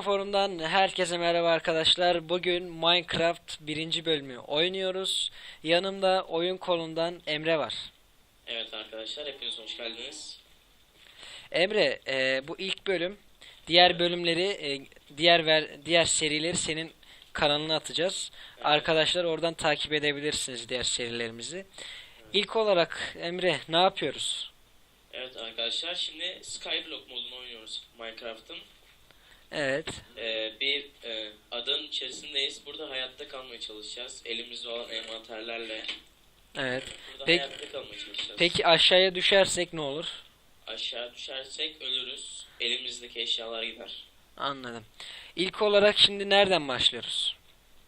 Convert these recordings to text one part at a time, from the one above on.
Teknoforum'dan herkese merhaba arkadaşlar. Bugün Minecraft birinci bölümü oynuyoruz. Yanımda oyun kolundan Emre var. Evet arkadaşlar hepiniz hoş geldiniz. Emre, e, bu ilk bölüm. Diğer bölümleri, e, diğer ver, diğer serileri senin kanalına atacağız. Arkadaşlar oradan takip edebilirsiniz diğer serilerimizi. İlk olarak Emre ne yapıyoruz? Evet arkadaşlar şimdi Skyblock modunu oynuyoruz Minecraft'ın. Evet, Ee, bir e, adanın içerisindeyiz. Burada hayatta kalmaya çalışacağız. Elimizde olan envanterlerle. evet. Burada Peki- hayatta kalmaya çalışacağız. Peki aşağıya düşersek ne olur? Aşağı düşersek ölürüz. Elimizdeki eşyalar gider. Anladım. İlk olarak şimdi nereden başlıyoruz?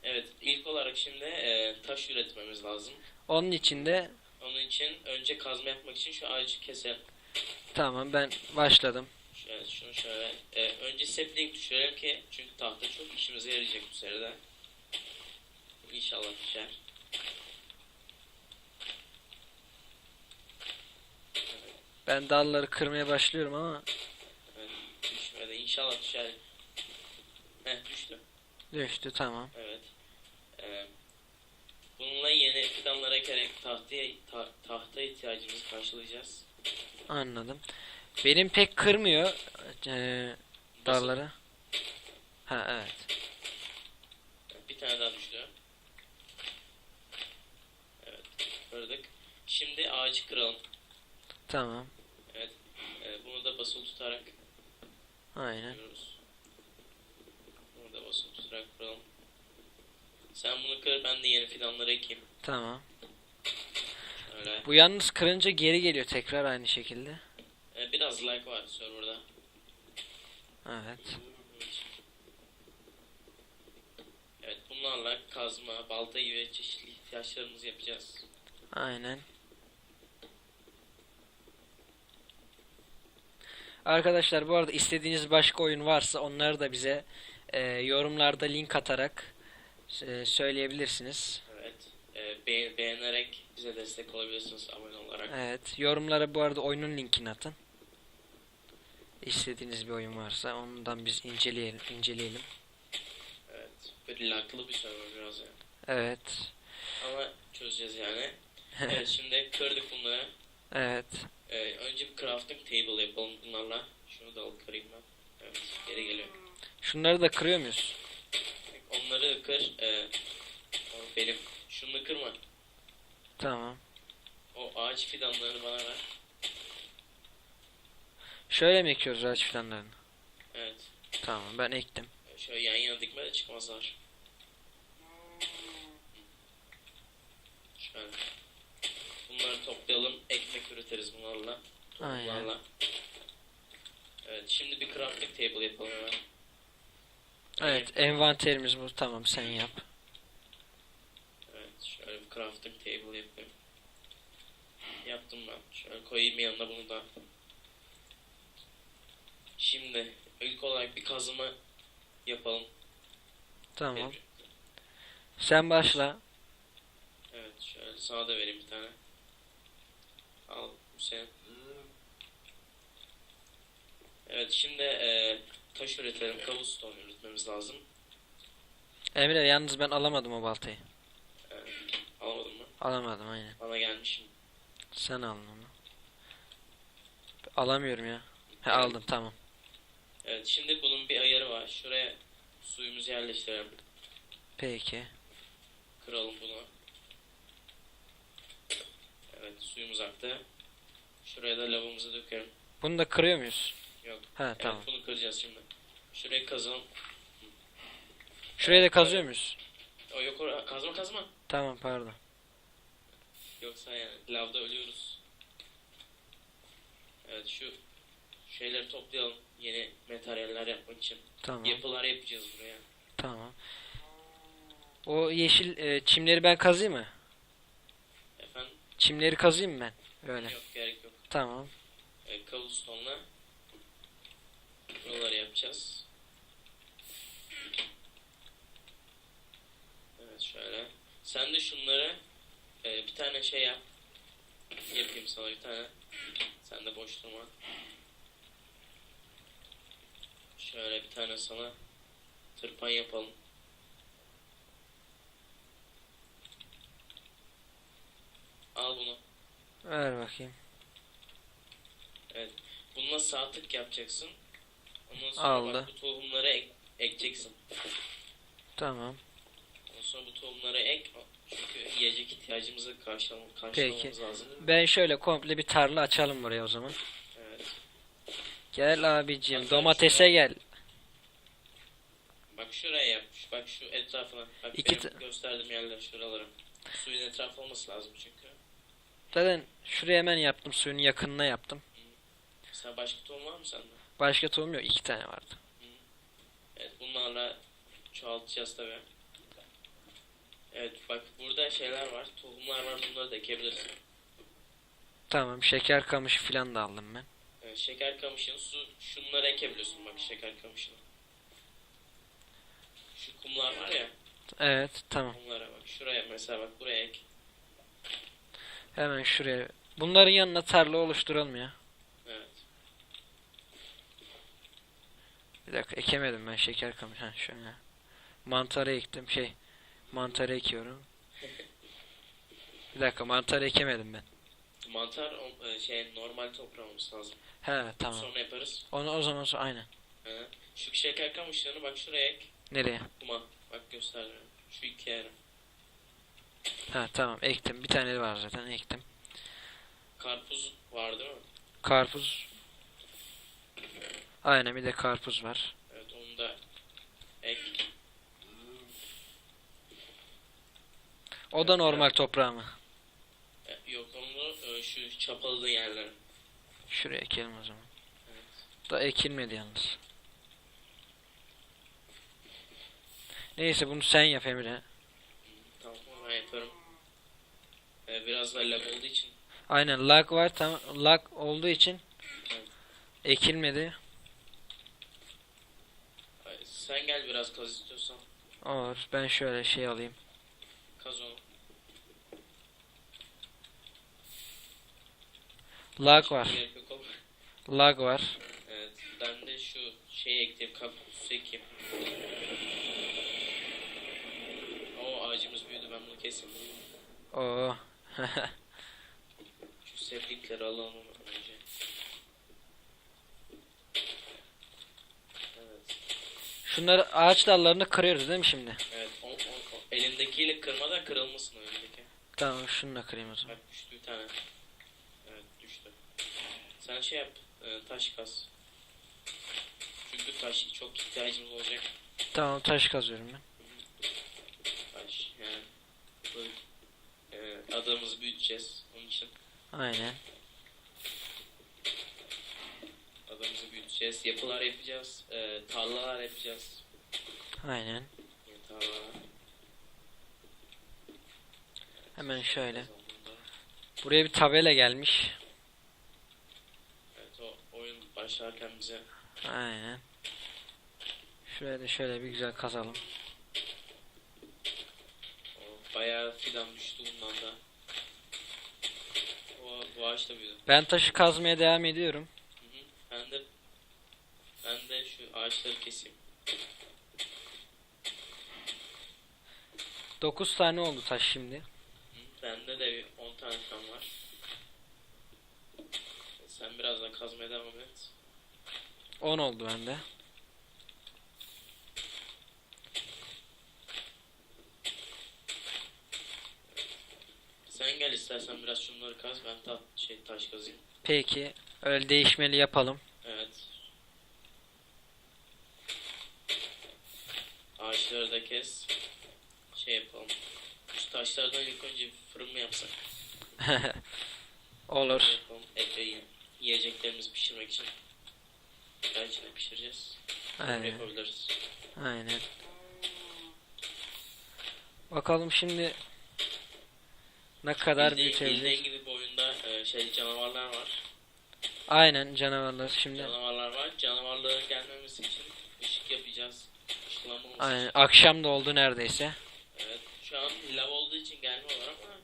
Evet ilk olarak şimdi e, taş üretmemiz lazım. Onun için de Onun için önce kazma yapmak için şu ağacı keselim. tamam ben başladım. Şöyle, şunu şöyle. E, önce sapling düşürelim ki çünkü tahta çok işimize yarayacak bu seride. İnşallah düşer. Ben dalları kırmaya başlıyorum ama Evet, düşmedi. İnşallah düşer. Heh düştü. düştü tamam. Evet. Ee, bununla yeni fidanlara gerek tahtaya, ta- tahta ihtiyacımızı karşılayacağız. Anladım. Benim pek kırmıyor eee, dalları. Ha evet. Bir tane daha düştü. Evet. Kırdık. Şimdi ağacı kıralım. Tamam. Evet. Ee, bunu da basılı tutarak Aynen. yapıyoruz. Bunu da basılı tutarak kıralım. Sen bunu kır ben de yeni fidanları ekeyim. Tamam. Öyle. Bu yalnız kırınca geri geliyor tekrar aynı şekilde. Biraz lag var serverda. Evet. Evet bunlarla kazma, balta gibi çeşitli ihtiyaçlarımızı yapacağız. Aynen. Arkadaşlar bu arada istediğiniz başka oyun varsa onları da bize eee, yorumlarda link atarak eee, söyleyebilirsiniz. Evet. Ee, beğen- beğenerek bize destek olabilirsiniz abone olarak. Evet. Yorumlara bu arada oyunun linkini atın. İstediğiniz bir oyun varsa ondan biz inceleyelim. inceleyelim. Evet. Böyle laglı bir server biraz yani. Evet. Ama çözeceğiz yani. evet şimdi kırdık bunları. Evet. Ee, önce bir crafting table yapalım bunlarla. Şunu da alıp kırayım ben. Evet geri geliyor. Şunları da kırıyor muyuz? Onları kır. Ee, benim. Şunu kırma. Tamam. O ağaç fidanlarını bana ver. Şöyle mi ekiyoruz ağaç fidanlarını? Evet. Tamam ben ektim. Şöyle yan yana dikme de çıkmazlar. Şöyle. Bunları toplayalım. Ekmek üretiriz bunlarla. Aynen. Bunlarla. Evet şimdi bir crafting table yapalım hemen. Evet envanterimiz bu. Tamam sen yap. Evet şöyle bir crafting table yapayım. Yaptım ben. Şöyle koyayım yanına bunu da. Şimdi ilk olarak bir kazımı yapalım. Tamam. Sen başla. Evet şöyle sana da vereyim bir tane. Al bu senin. Evet şimdi e, taş üretelim. Cobblestone üretmemiz lazım. Emre yalnız ben alamadım o baltayı. E, alamadın mı? Alamadım aynen. Bana gelmiş. Sen aldın onu. Alamıyorum ya. He aldım tamam. Evet şimdi bunun bir ayarı var. Şuraya suyumuzu yerleştirelim. Peki. Kıralım bunu. Evet suyumuz aktı. Şuraya da lavımızı dökelim. Bunu da kırıyor muyuz? Yok. Ha Evet tamam. bunu kıracağız şimdi. Şurayı kazalım. Şuraya da kazıyor muyuz? O yok oraya kazma kazma. Tamam pardon. Yoksa yani lavda ölüyoruz. Evet şu şeyleri toplayalım. Yeni materyaller yapmak için. Tamam. Yapılar yapacağız buraya. Tamam. O yeşil e, çimleri ben kazıyım mı? Efendim? Çimleri kazıyım mı ben? Öyle. Yok gerek yok. Tamam. E, cobblestone'la buraları yapacağız. Evet şöyle. Sen de şunları e, bir tane şey yap. Yapayım sana bir tane. Sen de boş durma. Şöyle bir tane sana tırpan yapalım. Al bunu. Ver bakayım. Evet. Bununla sağ tık yapacaksın. Ondan sonra Aldı. bak bu tohumları ek- ekeceksin. Tamam. Ondan sonra bu tohumları ek. Çünkü yiyecek ihtiyacımızı karşılam karşılamamız Peki. lazım. Ben şöyle komple bir tarla açalım buraya o zaman. Gel abicim domatese gel. Bak şuraya yapmış. Bak şu etrafına. Bak İki benim gösterdiğim yerler şuralara. Suyun etrafı olması lazım çünkü. Zaten şuraya hemen yaptım suyun yakınına yaptım. Mesela başka tohum var mı sende? Başka tohum yok iki tane vardı. Evet bunlarla çoğaltacağız tabi. Evet bak burada şeyler var. Tohumlar var bunları da ekebilirsin. Tamam şeker kamışı falan da aldım ben. Evet, şeker kamışını su şunları ekebiliyorsun bak şeker kamışını. Şu kumlar var ya Evet tamam. kumlara bak şuraya mesela bak buraya ek. Hemen şuraya. Bunların yanına tarla oluşturalım ya. Evet. Bir dakika ekemedim ben şeker kamışı. Ha şöyle. Mantarı ektim şey. Mantarı ekiyorum. Bir dakika mantarı ekemedim ben. Mantar e, şey normal toprağı olması lazım. He tamam. Sonra yaparız. Onu o zaman sonra aynen. Hı. Şu şeker kamışlarını bak şuraya ek. Nereye? Kuma. Bak göstermiyorum. Şu iki yere. Ha tamam ektim. Bir tane var zaten ektim. Karpuz var değil mi? Karpuz. Aynen bir de karpuz var. Evet onu da ek. O da normal toprağı mı? E, Yok şu çapalı yerlere. Şuraya ekelim o zaman. Evet. Da ekilmedi yalnız. Neyse bunu sen yap Emre. Tamam ben yaparım. E, biraz da lag olduğu için Aynen lag var tam lag olduğu için Evet. ekilmedi. Sen gel biraz kaz istiyorsan. Olur. Ben şöyle şey alayım. Kaz onu. Lag var. Lag var. Evet ben de şu şeyi ekleyeyim kaktüsü ekeyim. O ağacımız büyüdü ben bunu keseyim. Oo. Şu seplikleri alalım önce. Evet. Şunları ağaç dallarını kırıyoruz değil mi şimdi? Evet. O, o, o. Elindekiyle kırmadan kırılmasın önündeki. Tamam şununla kırayım o zaman. Bak düştü bir tane. Evet düştü. Sen şey yap. e, taş kaz. Çünkü taş çok ihtiyacımız olacak. Tamam taş kazıyorum ben. Taş yani. E, adamımızı büyüteceğiz. Onun için Aynen. adamımızı büyüteceğiz. Yapılar yapacağız. E, tarlalar yapacağız. Aynen. Yani tarlalar. Hemen şöyle. Buraya bir tabela gelmiş. Evet o oyun başlarken bize Aynen. Şuraya da şöyle bir güzel kazalım. o bayağı fidan düştü bundan da. O, bu ağaç da büyüdü. Ben taşı kazmaya devam ediyorum. Hı hı. Ben de ben de şu ağaçları keseyim. 9 tane oldu taş şimdi. Bende de bir 10 tane falan var. Sen birazdan kazmaya devam et. 10 oldu bende. Sen gel istersen biraz şunları kaz ben ta şey taş kazayım. Peki. Öyle değişmeli yapalım. Evet. Ağaçları da kes. Şey yapalım. Taşlardan ilk önce fırın mı yapsak? Olur. Yapalım. Ekleyin. Yiyeceklerimizi pişirmek için. Gel içine pişireceğiz. Aynen. yapabiliriz. Aynen. Bakalım şimdi ne kadar Bildiğin, bildiğin büyütebiliriz. gibi bu oyunda e, şey canavarlar var. Aynen canavarlar şimdi. Canavarlar var. Canavarların gelmemesi için ışık yapacağız. Aynen akşam da oldu neredeyse. Evet. Şu an lav olduğu için gelmiyorlar ama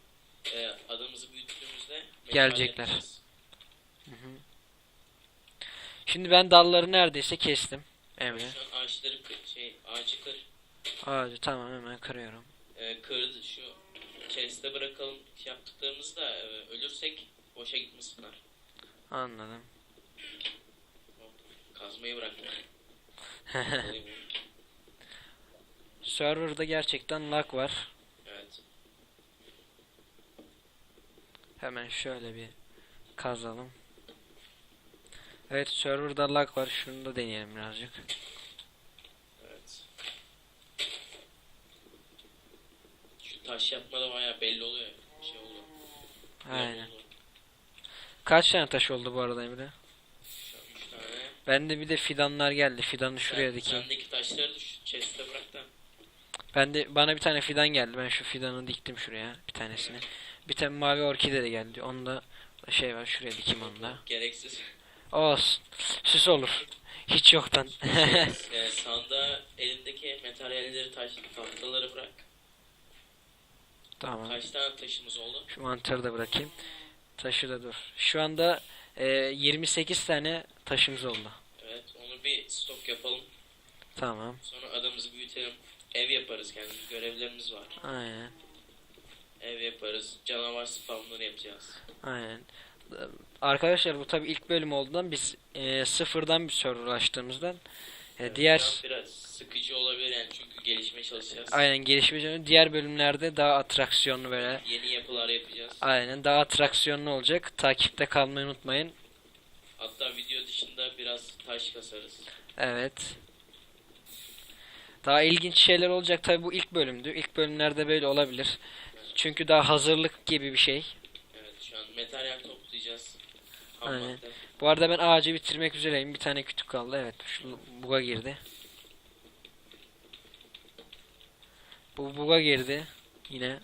e, adamımızı büyüttüğümüzde Gelecekler. yapacağız. Şimdi ben dalları neredeyse kestim. Emre. Şu an ağaçları kır, şey ağacı kır. Ağacı tamam hemen kırıyorum. Ee, kırdı şu chest'e bırakalım yaptıklarımızda e, ölürsek boşa gitmesinler. Anladım. Kazmayı bıraktım. Server'da gerçekten lag var. evet. Hemen şöyle bir kazalım. Evet server'da lag var. Şunu da deneyelim birazcık. Evet. Şu taş yapmada bayağı belli oluyor. Şey oluyor. Aynen. Kaç tane taş oldu bu arada Emre? Üç tane. Bende bir de fidanlar geldi. Fidanı şuraya Sen- dikeyim. Sendeki taşları da şu chest'e bırak da. Ben de bana bir tane fidan geldi. Ben şu fidanı diktim şuraya bir tanesini. Bir tane mavi orkide de geldi. Onu da şey var şuraya dikeyim onu da. Gereksiz. Olsun. Süs olur. Hiç yoktan. e, sanda elindeki materyalleri taş tahtaları bırak. tamam. Kaç tane taşımız oldu? Şu mantarı da bırakayım. Taşı da dur. Şu anda e, 28 tane taşımız oldu. Evet onu bir stok yapalım. Tamam. Sonra adamımızı büyütelim. Ev yaparız kendimiz. Görevlerimiz var. Aynen. Ev yaparız. Canavar spamları yapacağız. Aynen. Arkadaşlar bu tabi ilk bölüm olduğundan biz e, sıfırdan bir server açtığımızdan e, Evet, diğer biraz sıkıcı olabilir yani çünkü gelişmeye çalışacağız. aynen gelişmeci diğer bölümlerde daha atraksiyonlu böyle Yeni yapılar yapacağız. aynen daha atraksiyonlu olacak. Takipte kalmayı unutmayın. Hatta video dışında biraz taş kasarız. Evet. Daha ilginç şeyler olacak tabi bu ilk bölümdü. İlk bölümlerde böyle olabilir. Çünkü daha hazırlık gibi bir şey. Evet şu an materyal toplayacağız. Ham Aynen. madde. Bu arada ben ağacı bitirmek üzereyim. Bir tane kütük kaldı. Evet. Şu buga girdi. Bu buga girdi. Yine.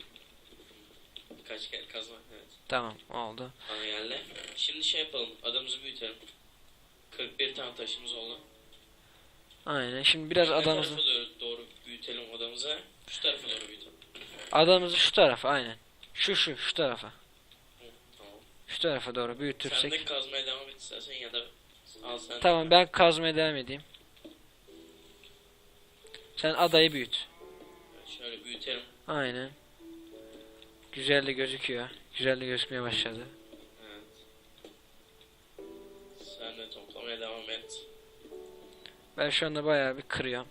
Birkaç kere kazma. Evet. Tamam oldu. Bana geldi. Şimdi şey yapalım. Adamımızı büyütelim. 41 tane taşımız oldu. Aynen. Şimdi biraz Ne adamımızı tarafa doğru, doğru büyütelim odamıza. Şu tarafa doğru büyütelim. Adamımızı şu tarafa aynen. Şu şu şu tarafa. Şu tarafa doğru Sen büyütürsek. de kazmaya devam et istersen ya da al sen. Tamam ben kazmaya devam edeyim. Sen adayı büyüt. Şöyle büyütelim. Aynen. Güzel de gözüküyor. Güzel de gözükmeye başladı. Evet. Sen de toplamaya devam et. Ben şu anda bayağı bir kırıyorum.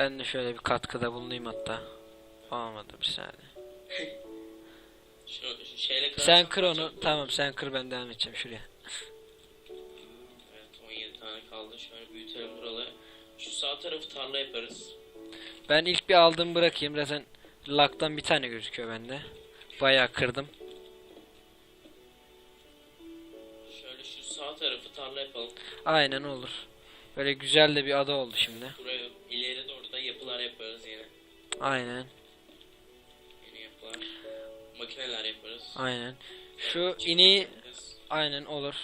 Ben de şöyle bir katkıda bulunayım hatta. Olmadı bir saniye. Şu, şeyle Sen kır onu. Tamam sen kır ben devam edeceğim şuraya. Evet 17 tane kaldı. Şöyle büyütelim buraları. Şu sağ tarafı tarla yaparız. Ben ilk bir aldım bırakayım. Zaten laktan bir tane gözüküyor bende. Bayağı kırdım. Şöyle şu sağ tarafı tarla yapalım. Aynen olur. Böyle güzel de bir ada oldu şimdi. Buraya ileri doğru da yapılar yaparız yine. Aynen. Yeni yapılar. Makineler yaparız. Aynen. Şu ineği Yaparız. aynen olur.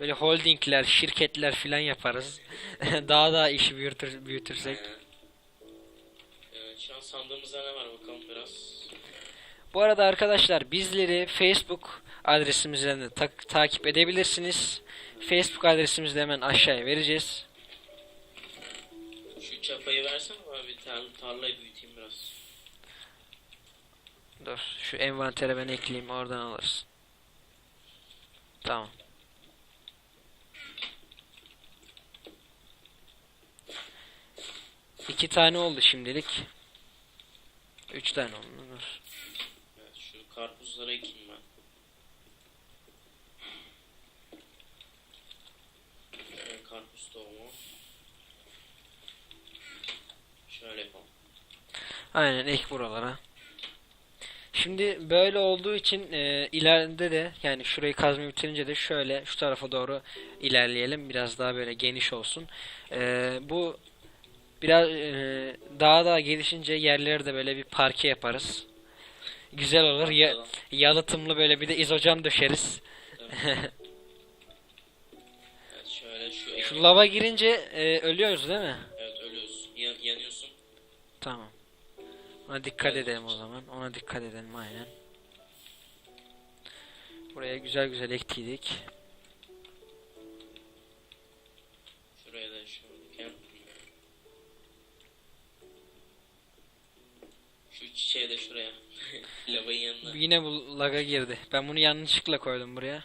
Böyle holdingler, şirketler filan yaparız. daha da işi büyütür, büyütürsek. Aynen. Evet, şu an sandığımızda ne var bakalım biraz. Bu arada arkadaşlar bizleri Facebook adresimizden de tak- takip edebilirsiniz. Facebook adresimizi de hemen aşağıya vereceğiz. Şu çapayı versene bana bir tar tarlayı büyüteyim biraz. Dur şu envantere ben ekleyeyim oradan alırsın. Tamam. İki tane oldu şimdilik. Üç tane oldu. Dur. Evet, şu karpuzları ekeyim ben. Tohumu. Şöyle yapalım. Aynen ek buralara. Şimdi böyle olduğu için e, ileride de yani şurayı kazmayı bitirince de şöyle şu tarafa doğru ilerleyelim. Biraz daha böyle geniş olsun. E, bu biraz e, daha daha gelişince yerleri de böyle bir parke yaparız. Güzel olur. Ya, yalıtımlı böyle bir de izocam döşeriz. Evet, şu lava girince e, ölüyoruz değil mi? Evet ölüyorsun. Ya- yanıyorsun. Tamam. Ona dikkat Evet. edelim o zaman. Ona dikkat edelim aynen. Buraya güzel güzel ektiydik. Şuraya da şöyle. Şu çiçeği de şuraya. Lavayın yanına. Yine bu laga girdi. Ben bunu yanlışlıkla koydum buraya.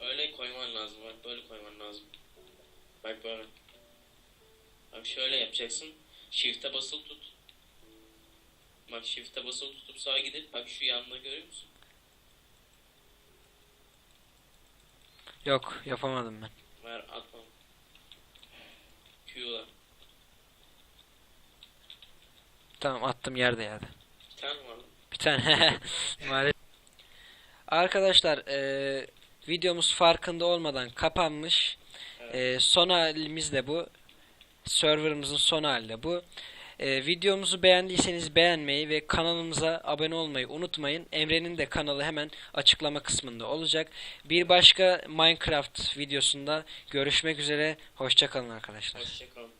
Öyle koyman lazım. Bak böyle koyman lazım. Bak böyle. Bak şöyle yapacaksın. Shift'e basılı tut. Bak shift'e basılı tutup sağa gidip bak şu yanına görüyor musun? Yok yapamadım ben. Ver atma. Q'la. Tamam attım yerde yerde. Bir tane var. Bir tane maalesef. Arkadaşlar eee, videomuz farkında olmadan kapanmış. Eee, son halimiz de bu. Serverımızın son hali de bu. Eee, videomuzu beğendiyseniz beğenmeyi ve kanalımıza abone olmayı unutmayın. Emre'nin de kanalı hemen açıklama kısmında olacak. Bir başka Minecraft videosunda görüşmek üzere. Hoşçakalın arkadaşlar. Hoşçakalın.